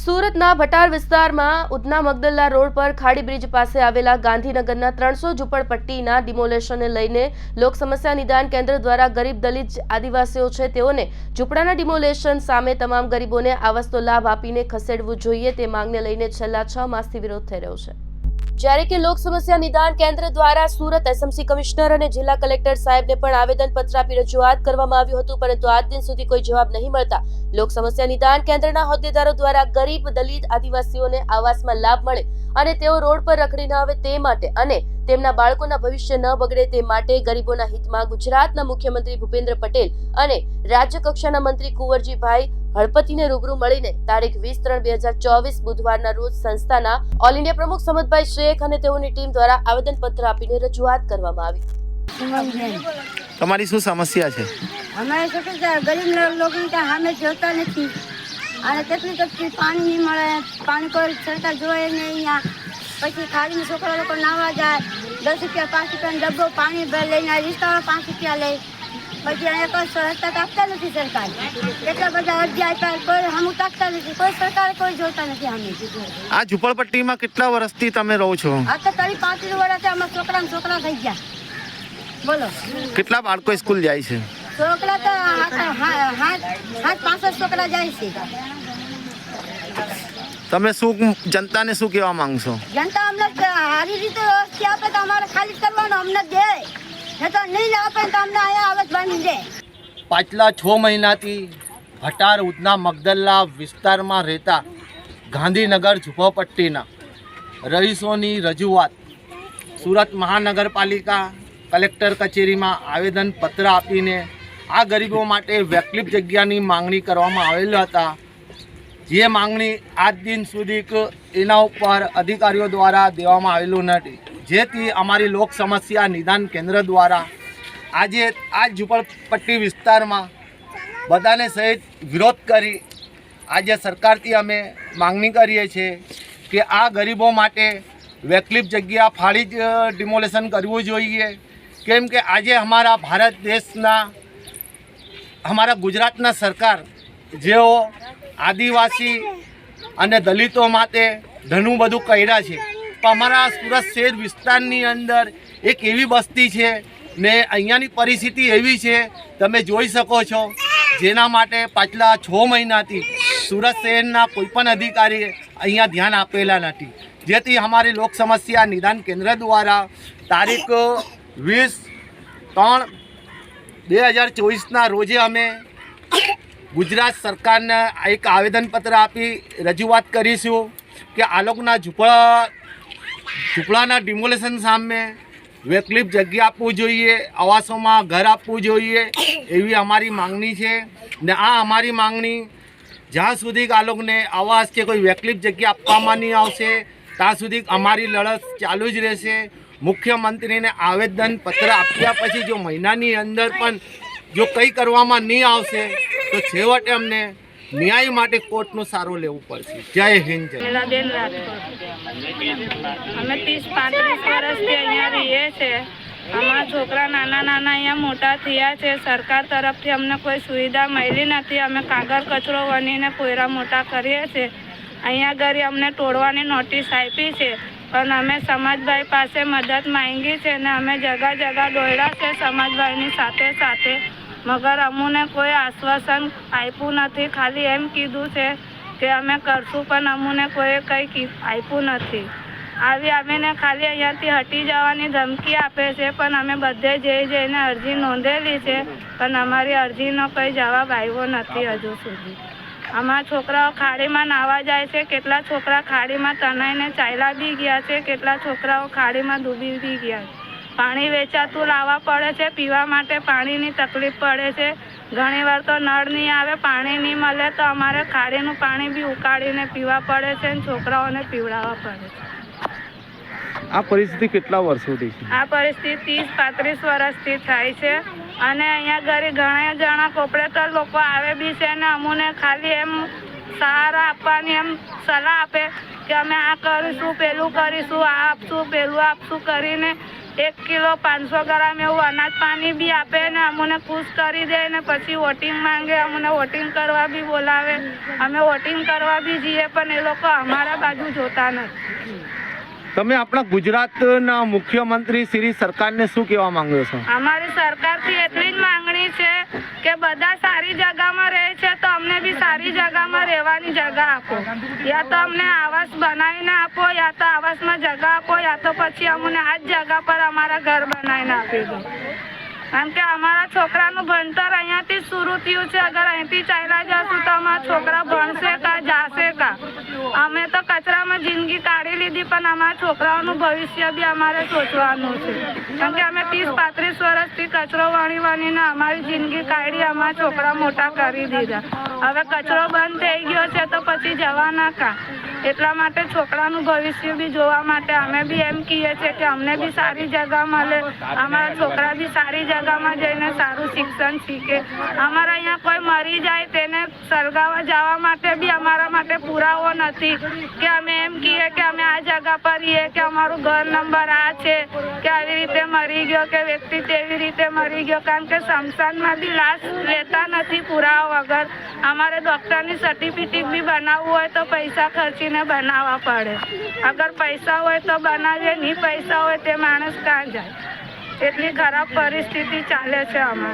સુરતના ભટાર વિસ્તારમાં ઉધના મગદલ્લા રોડ પર ખાડી બ્રિજ પાસે આવેલા ગાંધીનગરના ત્રણસો ઝૂંપડપટ્ટીના ડિમોલેશનને લઈને લોક સમસ્યા નિદાન કેન્દ્ર દ્વારા ગરીબ દલિત આદિવાસીઓ છે તેઓને ઝૂંપડાના ડિમોલેશન સામે તમામ ગરીબોને આવાસનો લાભ આપીને ખસેડવું જોઈએ તે માંગને લઈને છેલ્લા છ માસથી વિરોધ થઈ રહ્યો છે. જ્યારે કે લોક સમસ્યા નિદાન કેન્દ્ર દ્વારા સુરત એસએમસી કમિશનર અને જિલ્લા કલેક્ટર સાહેબને પણ આવેદન પત્ર આપી રજૂઆત કરવામાં આવ્યું હતું, પરંતુ આજ દિન સુધી કોઈ જવાબ નહીં મળતા. લોક સમસ્યા નિદાન કેન્દ્રના હોદ્દેદારો દ્વારા ગરીબ દલિત આદિવાસીઓને આવાસમાં લાભ મળે અને તેઓ રોડ પર રખડી ન આવે તે માટે અને તેમના બાળકોના ભવિષ્ય ન બગડે તે માટે ગરીબોના હિતમાં ગુજરાતના મુખ્યમંત્રી ભૂપેન્દ્ર પટેલ અને રાજ્ય કક્ષાના મંત્રી કુંવરજીભાઈ હળપતિને રૂબરૂ મળીને તારીખ વીસ ત્રણ બે હજાર ચોવીસ બુધવારના રોજ સંસ્થાના ઓલ ઇન્ડિયા પ્રમુખ સમદભાઈ શેખ અને તેઓની ટીમ દ્વારા આવેદનપત્ર આપીને રજૂઆત કરવામાં આવી. તમારી શું સમસ્યા છે? અમારે શું છે, ગરીબ લોકો સામે જોતા નથી. અને કેટલી કેટલી પાણી નહીં મળે પાણી કોઈ સરકાર જોવે નહીં અહીંયા. પછી ખાડીમાં છોકરા લોકો નાવા જાય. દસ રૂપિયા પાંચ રૂપિયાનો ડબ્બો પાણી ભર લઈને. રિક્ષાવાળા પાંચ રૂપિયા લે. પછી અહીંયા કોઈ સરકાર આપતા નથી સરકાર. કેટલા બધા અરજી આપ્યા કોઈ હમું તાકતા નથી. કોઈ સરકાર કોઈ જોતા નથી અમે આ ઝુંપડપટ્ટીમાં કેટલા વર્ષથી તમે રહો છો? આ તો તારી પાંત્રીસ વર્ષથી અમારા છોકરા છોકરા થઈ ગયા. બોલો. કેટલા બાળકો સ્કૂલ જાય છે? છોકરા તો હાથ પાસઠ છોકરા જાય છે. તમે શું જનતાને શું કહેવા માંગશો? જનતા અમને સારી રીતે વ્યવસ્થા આપે તો અમારે ખાલી કરવાનું અમને દે. પાછલા છ મહિનાથી ભટાર, ઉધના, મગદલ્લા વિસ્તારમાં રહેતા ગાંધીનગર, ઝુંપડપટ્ટીના રહીશોની રજૂઆત. સુરત મહાનગરપાલિકા કલેક્ટર કચેરીમાં આવેદનપત્ર આપીને આ ગરીબો માટે વૈકલ્પિક જગ્યાની માંગણી કરવામાં આવેલ હતા. જે માંગણી આજ દિન સુધી એના ઉપર અધિકારીઓ દ્વારા દેવામાં આવેલું નથી. જેથી અમારી લોક સમસ્યા નિદાન કેન્દ્ર દ્વારા આજે આ ઝૂંપડપટ્ટી વિસ્તારમાં બધાને સહિત વિરોધ કરી આજે સરકારથી અમે માંગણી કરીએ છીએ કે આ ગરીબો માટે વૈકલ્પિક જગ્યા ફાળી જ ડિમોલેશન કરવું જોઈએ. કેમ કે આજે અમારા ભારત દેશના, અમારા ગુજરાતના સરકાર જેઓ આદિવાસી અને દલિતો માટે ઘણું બધું કર્યા છે. પણ અમારા સુરત શહેર વિસ્તારની અંદર એક એવી બસ્તી છે ને અહીંયાની પરિસ્થિતિ એવી છે, તમે જોઈ શકો છો, જેના માટે પાછલા છ મહિનાથી સુરત શહેરના કોઈપણ અધિકારીએ અહીંયા ધ્યાન આપેલા નથી. જેથી અમારી લોક સમસ્યા નિદાન કેન્દ્ર દ્વારા તારીખ વીસ ત્રણ બે હજાર ચોવીસના રોજે અમે ગુજરાત સરકારને એક આવેદનપત્ર આપી રજૂઆત કરીશું કે આ લોકોના ઝૂંપડા ઝૂંપડાના ડિમોલેશન સામે વૈકલ્પિક જગ્યા આપવું જોઈએ, આવાસોમાં ઘર આપવું જોઈએ એવી અમારી માંગણી છે. ને આ અમારી માંગણી જ્યાં સુધી આ લોકોને આવાસ કે કોઈ વૈકલ્પિક જગ્યા આપવામાં નહીં આવશે, ત્યાં સુધી અમારી લડત ચાલુ જ રહેશે. મુખ્યમંત્રીને આવેદન પત્ર આપ્યા પછી જો મહિનાની અંદર પણ જો કંઈ કરવામાં નહીં આવશે, તો છેવટે અમને ન્યાય માટે કોર્ટનો સારો લેવું પડશે. જય હિન્દ, જય અમે ત્રીસ પાંત્રીસ વર્ષથી અહીંયા રહીએ છીએ અમારા છોકરા નાના નાના અહીંયા મોટા થયા છે. સરકાર તરફથી અમને કોઈ સુવિધા મળી નથી. અમે કાગળ, કચરો વણીને કોયરા મોટા કરીએ છીએ. અહીંયા ઘરે અમને તોડવાની નોટિસ આપી છે. પણ અમે સમાજભાઈ પાસે મદદ માંગી છે અને અમે જગા જગા દોડ્યા છે સમાજભાઈની સાથે સાથે. મગર અમુને કોઈ આશ્વાસન આપ્યું નથી. ખાલી એમ કીધું છે કે અમે કરશું, પણ અમુને કોઈ કંઈ આપ્યું નથી. આવી આવીને ખાલી અહીંયાથી હટી જવાની ધમકી આપે છે, પણ અમે બધે જઈ જઈને અરજી નોંધેલી છે, પણ અમારી અરજીનો કંઈ જવાબ આવ્યો નથી હજુ સુધી. અમારા છોકરાઓ ખાડીમાં નાવા જાય છે, કેટલા છોકરા ખાડીમાં તણાઈને ચાલ્યા બી ગયા છે, કેટલા છોકરાઓ ખાડીમાં ડૂબી બી ગયા છે. પાણી વેચાતું લાવવા પડે છે પીવા માટે પાણીની તકલીફ પડે છે. ઘણીવાર તો નળ નહીં આવે પાણી નહીં મળે તો અમારે ખાડીનું પાણી બી ઉકાળીને પીવા પડે છે અને છોકરાઓને પીવડાવવા પડે છે. આ પરિસ્થિતિ કેટલા વર્ષોથી છે? આ પરિસ્થિતિ ત્રીસ પાંત્રીસ વર્ષથી થાય છે અને અહીંયા ઘરે ઘણા જણા કોપરેટર લોકો આવે બી છે અને અમુને ખાલી એમ સહારા આપવાની એમ સલાહ આપે કે અમે આ કરીશું પેલું કરીશું આ આપશું પેલું આપશું કરીને એક કિલો પાંચસો ગ્રામ એવું અનાજ પાણી બી આપે ને અમને ખુશ કરી દે ને પછી વોટિંગ માંગે અમને વોટિંગ કરવા બી બોલાવે. અમે વોટિંગ કરવા બી જઈએ પણ એ લોકો અમારા બાજુ જોતા નથી. તમે આપણા ગુજરાતના મુખ્યમંત્રી શ્રી સરકારને શું કહેવા માંગો છો? અમારી સરકારથી એટલી જ માંગણી છે કે બધા સારી જગામાં રહે છે સારી જગામાં રહેવાની જગા આપો. યા તો અમને આવાસ બનાવીને આપો, યા તો આવાસમાં જગા આપો, યા તો પછી અમને આ જ જગા પર અમારા ઘર બનાવીને આપી દો. કારણ કે અમારા છોકરાનું ભણતર અહીંયાથી શરૂ થયું છે. અગર અહીંથી ચાલ્યા જશું તો અમારા છોકરા ભણશે કા જાશે કા અમે તો કચરામાં જિંદગી કાઢી પણ અમારા છોકરાઓનું ભવિષ્ય બી અમારે સોચવાનું છે. કારણ કે અમે ત્રીસ, પાંત્રીસ વર્ષથી કચરો વણી વણીને અમારી જિંદગી કાઢી અમારા છોકરા મોટા કરી દીધા. હવે કચરો બંધ થઈ ગયો છે તો પછી જવાના કા? એટલા માટે છોકરાનું ભવિષ્ય બી જોવા માટે અમે બી એમ કહીએ છીએ કે અમને બી સારી જગા મળે. અમારા છોકરા બી સારી જગામાં જઈને સારું શિક્ષણ શીખે. અમારા અહીંયા કોઈ મરી જાય તેને સળગાવવા જવા માટે બી અમારા માટે પુરાવો નથી. કે અમે એમ કહીએ કે અમે આ જગા પર રહીએ કે અમારું ઘર નંબર આ છે કે આવી રીતે મરી ગયો કે વ્યક્તિ તેવી રીતે મરી ગયો. કારણ કે શમશાનમાં બી લાશ લેતા નથી પુરાવા વગર. અમારે ડૉક્ટરની સર્ટિફિકેટ બી બનાવવું હોય તો પૈસા ખર્ચીને બનાવવા પડે. અગર પૈસા હોય તો બનાવીએ, નહીં પૈસા હોય તે માણસ કાં જાય? એટલી ખરાબ પરિસ્થિતિ ચાલે છે અમારે.